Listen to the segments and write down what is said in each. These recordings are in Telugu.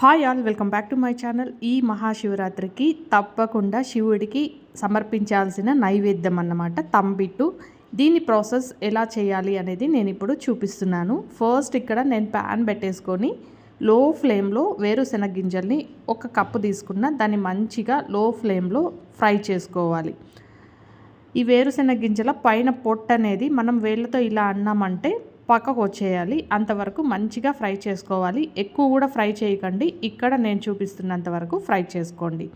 Hi all welcome back to my channel. ఈ మహాశివరాత్రికి తప్పకుండా శివుడికి సమర్పించాల్సిన నైవేద్యం అన్నమాట తంబిట్టు. దీని ప్రాసెస్ ఎలా చేయాలి అనేది నేను ఇప్పుడు చూపిస్తున్నాను. ఫస్ట్ ఇక్కడ నేను ప్యాన్ పెట్టేసుకొని లో ఫ్లేమ్లో వేరుశెనగ గింజల్ని ఒక కప్పు తీసుకున్న దాన్ని మంచిగా లో ఫ్లేమ్లో ఫ్రై చేసుకోవాలి. ఈ వేరుశెనగ గింజల పైన పొట్టు అనేది మనం వేళ్ళతో ఇలా అన్నామంటే పక్కకు వచ్చేయాలి. అంతవరకు మంచిగా ఫ్రై చేసుకోవాలి. ఎక్కువ కూడా ఫ్రై చేయకండి. ఇక్కడ నేను చూపిస్తున్నంత వరకు ఫ్రై చేసుకోండి.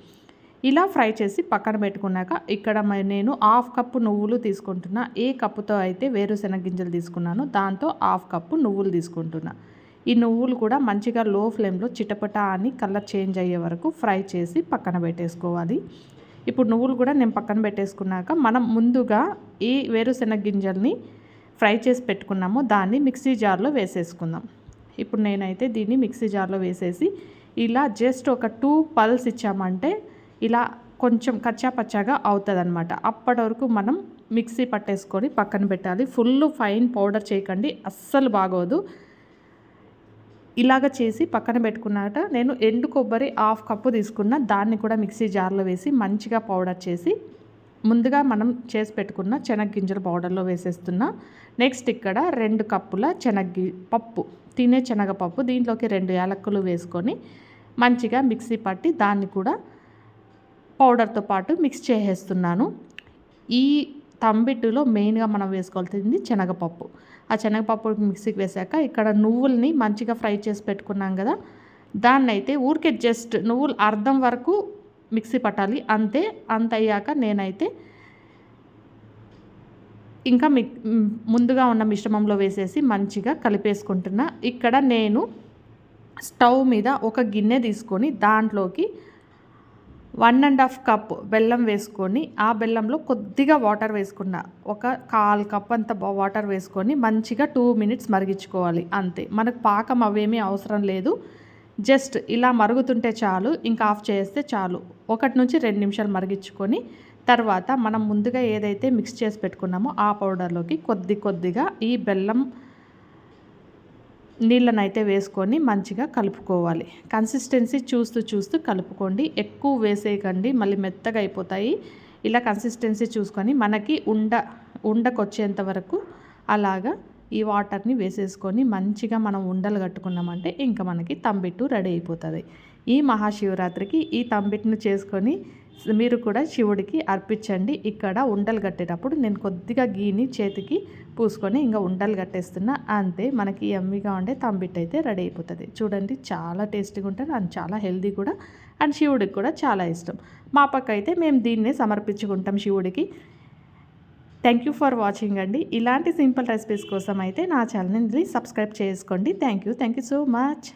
ఇలా ఫ్రై చేసి పక్కన పెట్టుకున్నాక ఇక్కడ నేను హాఫ్ కప్పు నువ్వులు తీసుకుంటున్నా. ఏ కప్పుతో అయితే వేరుశెనగ గింజలు తీసుకున్నానో దాంతో హాఫ్ కప్పు నువ్వులు తీసుకుంటున్నా. ఈ నువ్వులు కూడా మంచిగా లో ఫ్లేమ్లో చిటపట అని కలర్ చేంజ్ అయ్యే వరకు ఫ్రై చేసి పక్కన పెట్టేసుకోవాలి. ఇప్పుడు నువ్వులు కూడా నేను పక్కన పెట్టేసుకున్నాక మనం ముందుగా ఈ వేరుశెనగ గింజల్ని ఫ్రై చేసి పెట్టుకున్నామో. దాన్ని మిక్సీ జార్లో వేసేసుకుందాం. ఇప్పుడు నేనైతే దీన్ని మిక్సీ జార్లో వేసేసి ఇలా జస్ట్ ఒక టూ పల్స్ ఇచ్చామంటే ఇలా కొంచెం కచ్చా పచ్చాగా అవుతుంది అనమాట అప్పటి వరకు మనం మిక్సీ పట్టేసుకొని పక్కన పెట్టాలి. ఫుల్ ఫైన్ పౌడర్ చేయకండి. అస్సలు బాగోదు. ఇలాగ చేసి పక్కన పెట్టుకున్నాక నేను ఎండు కొబ్బరి హాఫ్ కప్పు తీసుకున్న దాన్ని కూడా మిక్సీ జార్లో వేసి మంచిగా పౌడర్ చేసి ముందుగా మనం చేసి పెట్టుకున్న శనగ్గింజల పౌడర్లో వేసేస్తున్నా. నెక్స్ట్ ఇక్కడ రెండు కప్పుల శనగ్గి పప్పు తినే శనగపప్పు దీంట్లోకి రెండు యాలక్కులు వేసుకొని మంచిగా మిక్సీ పట్టి దాన్ని కూడా పౌడర్తో పాటు మిక్స్ చేసేస్తున్నాను. ఈ తంబిట్టులో మెయిన్గా మనం వేసుకోవాల్సింది శనగపప్పు ఆ శనగపప్పు మిక్సీకి వేసాక ఇక్కడ నువ్వుల్ని మంచిగా ఫ్రై చేసి పెట్టుకున్నాం కదా దాన్ని అయితే ఊరికే జస్ట్ నువ్వులు అర్థం వరకు మిక్సీ పట్టాలి. అంతే అంత అయ్యాక నేనైతే ఇంకా మి ముందుగా ఉన్న మిశ్రమంలో వేసేసి మంచిగా కలిపేసుకుంటున్నా. ఇక్కడ నేను స్టవ్ మీద ఒక గిన్నె తీసుకొని దాంట్లోకి వన్ అండ్ హాఫ్ కప్ బెల్లం వేసుకొని ఆ బెల్లంలో కొద్దిగా వాటర్ వేసుకున్న. ఒక కాల్ కప్ అంత వాటర్ వేసుకొని మంచిగా టూ మినిట్స్ మరిగించుకోవాలి. అంతే. మనకు పాకం అవేమీ అవసరం లేదు. జస్ట్ ఇలా మరుగుతుంటే చాలు ఇంకా ఆఫ్ చేస్తే చాలు. ఒకటి నుంచి రెండు నిమిషాలు మరిగించుకొని తర్వాత మనం ముందుగా ఏదైతే మిక్స్ చేసి పెట్టుకున్నామో ఆ పౌడర్లోకి కొద్ది కొద్దిగా ఈ బెల్లం నీళ్ళను అయితే వేసుకొని మంచిగా కలుపుకోవాలి. కన్సిస్టెన్సీ చూస్తూ చూస్తూ కలుపుకోండి. ఎక్కువ వేసేయకండి మళ్ళీ మెత్తగా అయిపోతాయి. ఇలా కన్సిస్టెన్సీ చూసుకొని మనకి ఉండ ఉండకొచ్చేంత వరకు అలాగా ఈ వాటర్ని వేసేసుకొని మంచిగా మనం ఉండలు కట్టుకున్నామంటే ఇంకా మనకి తంబిట్టు రెడీ అయిపోతుంది. ఈ మహాశివరాత్రికి ఈ తంబిట్టును చేసుకొని మీరు కూడా శివుడికి అర్పించండి. ఇక్కడ ఉండలు కట్టేటప్పుడు నేను కొద్దిగా గీని చేతికి పూసుకొని ఇంకా ఉండలు కట్టేస్తున్నా. అంతే మనకి ఎమ్మిగా ఉండే తంబిట్ అయితే రెడీ అయిపోతుంది. చూడండి చాలా టేస్టీగా ఉంటుంది అండ్ చాలా హెల్దీ కూడా. అండ్ శివుడికి కూడా చాలా ఇష్టం. మా పక్క అయితే మేము దీన్నే సమర్పించుకుంటాం శివుడికి. థ్యాంక్ యూ ఫర్ వాచింగ్ అండి. ఇలాంటి సింపుల్ రెసిపీస్ కోసం అయితే నా ఛానల్ని సబ్స్క్రైబ్ చేసుకోండి. Thank you. Thank you so much.